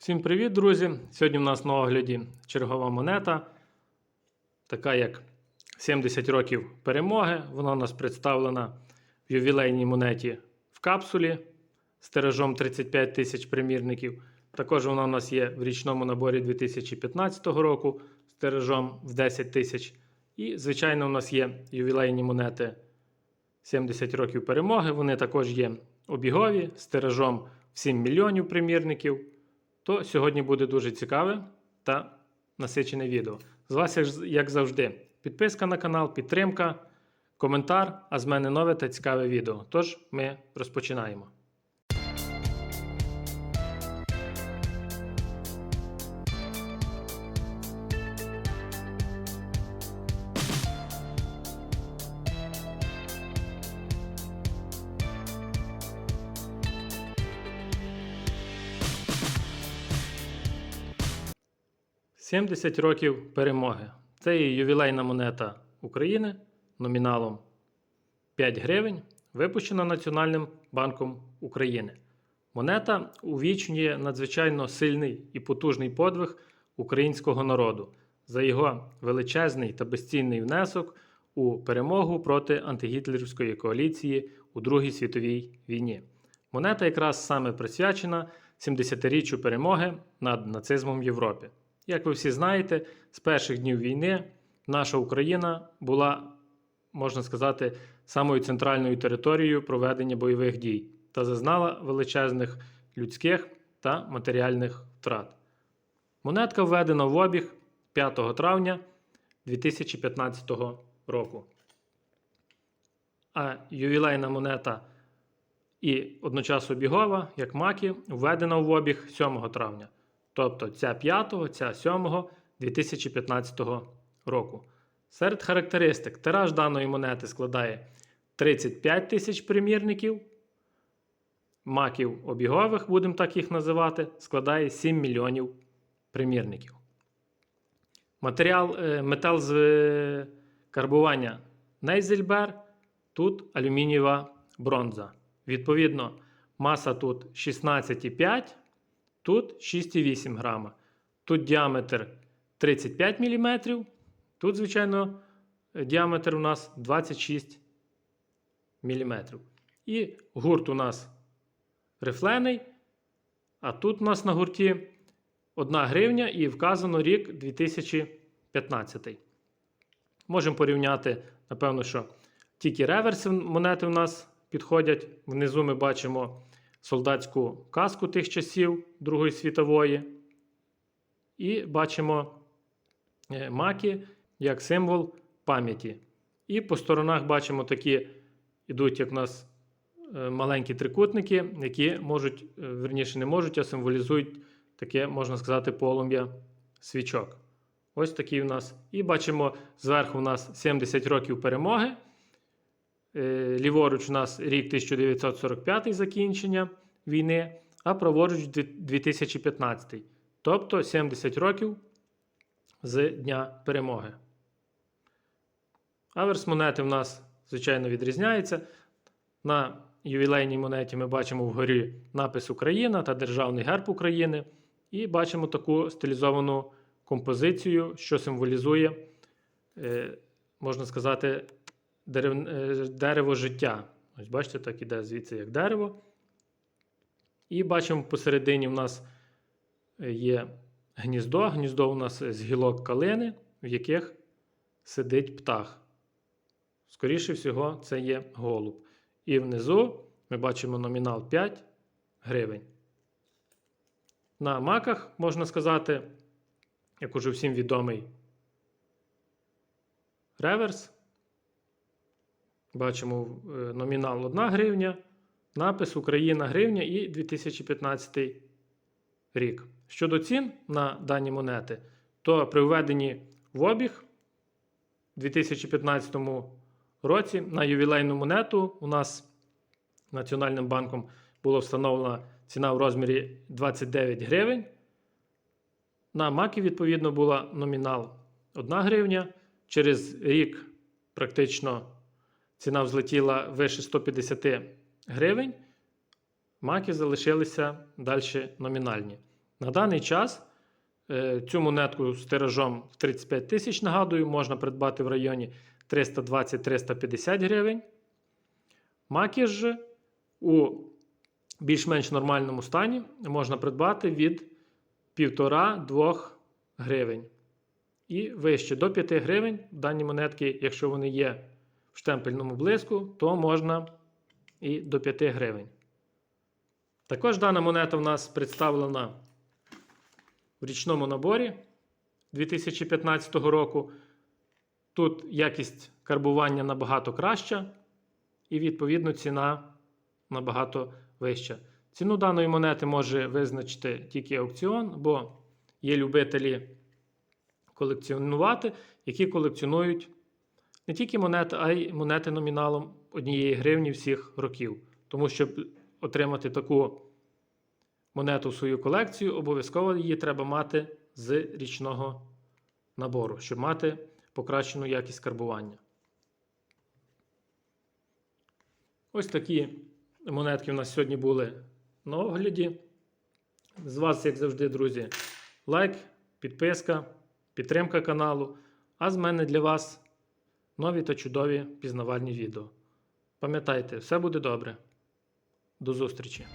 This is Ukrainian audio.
Всім привіт, друзі! Сьогодні в нас на огляді чергова монета, така як 70 років перемоги. Вона у нас представлена в ювілейній монеті в капсулі з тиражом 35 тисяч примірників. Також вона у нас є в річному наборі 2015 року з тиражом в 10 тисяч. І, звичайно, у нас є ювілейні монети 70 років перемоги. Вони також є обігові з тиражом в 7 мільйонів примірників то сьогодні буде дуже цікаве та насичене відео. З вас, як- завжди, підписка на канал, підтримка, коментар, а з мене нове та цікаве відео. Тож ми розпочинаємо. – 70 років перемоги. Це є ювілейна монета України номіналом 5 гривень, випущена Національним банком України. Монета увічнює надзвичайно сильний і потужний подвиг українського народу за його величезний та безцінний внесок у перемогу проти антигітлерівської коаліції у Другій світовій війні. Монета якраз саме присвячена 70-річчю перемоги над нацизмом в Європі. Як ви всі знаєте, з перших днів війни наша Україна була, можна сказати, самою центральною територією проведення бойових дій та зазнала величезних людських та матеріальних втрат. Монетка введена в обіг 5 травня 2015 року. А ювілейна монета і одночасно обігова, як маки, введена в обіг 7 травня. Тобто ця 5, ця 7 2015 року. Серед характеристик тираж даної монети складає 35 тисяч примірників. Маків обігових, будемо так їх називати, складає 7 мільйонів примірників. Матеріал, е, метал з е, карбування Нейзельбер, тут алюмінієва бронза. Відповідно, маса тут 16,5, тут 6,8 грама. Тут діаметр 35 мм. Тут, звичайно, діаметр у нас 26 мм. І гурт у нас рифлений. А тут у нас на гурті 1 гривня і вказано рік 2015. Можемо порівняти, напевно, що тільки реверси монети у нас підходять. Внизу ми бачимо солдатську каску тих часів Другої світової. І бачимо е, маки як символ пам'яті. І по сторонах бачимо такі ідуть, як у нас е, маленькі трикутники, які можуть, е, верніше не можуть, а символізують таке, можна сказати, полум'я свічок. Ось такий у нас. І бачимо зверху у нас 70 років перемоги. Е, Ліворуч у нас рік 1945 закінчення війни, а праворуч 2015. Тобто 70 років з Дня перемоги. Аверс монети в нас, звичайно, відрізняється. На ювілейній монеті ми бачимо вгорі напис Україна та Державний герб України. І бачимо таку стилізовану композицію, що символізує, е, можна сказати, дерев, е, дерево життя. Ось бачите, так іде звідси як дерево. І бачимо посередині в нас е, є гніздо. Гніздо у нас з гілок калини, в яких сидить птах. Скоріше всього, це є голуб. І внизу ми бачимо номінал 5 гривень. На маках, можна сказати, як уже всім відомий реверс. Бачимо е, номінал 1 гривня, напис Україна гривня і 2015 рік. Щодо цін на дані монети, то при введенні в обіг у 2015 році на ювілейну монету у нас Національним банком була встановлена ціна в розмірі 29 гривень. На маки, відповідно, була номінал 1 гривня. Через рік практично ціна взлетіла вище 150 гривень. Маки залишилися далі номінальні. На даний час е, цю монетку з тиражом в 35 тисяч, нагадую, можна придбати в районі 320-350 гривень. Маки ж у більш-менш нормальному стані можна придбати від 1,5-2 гривень. І вище до 5 гривень дані монетки, якщо вони є штемпельному блиску, то можна і до 5 гривень. Також дана монета в нас представлена в річному наборі 2015 року. Тут якість карбування набагато краща, і, відповідно, ціна набагато вища. Ціну даної монети може визначити тільки аукціон, бо є любителі колекціонувати, які колекціонують не тільки монети, а й монети номіналом однієї гривні всіх років. Тому щоб отримати таку монету в свою колекцію, обов'язково її треба мати з річного набору, щоб мати покращену якість карбування. Ось такі монетки у нас сьогодні були на огляді. З вас, як завжди, друзі, лайк, підписка, підтримка каналу. А з мене для вас нові та чудові пізнавальні відео. Пам'ятайте, все буде добре. До зустрічі!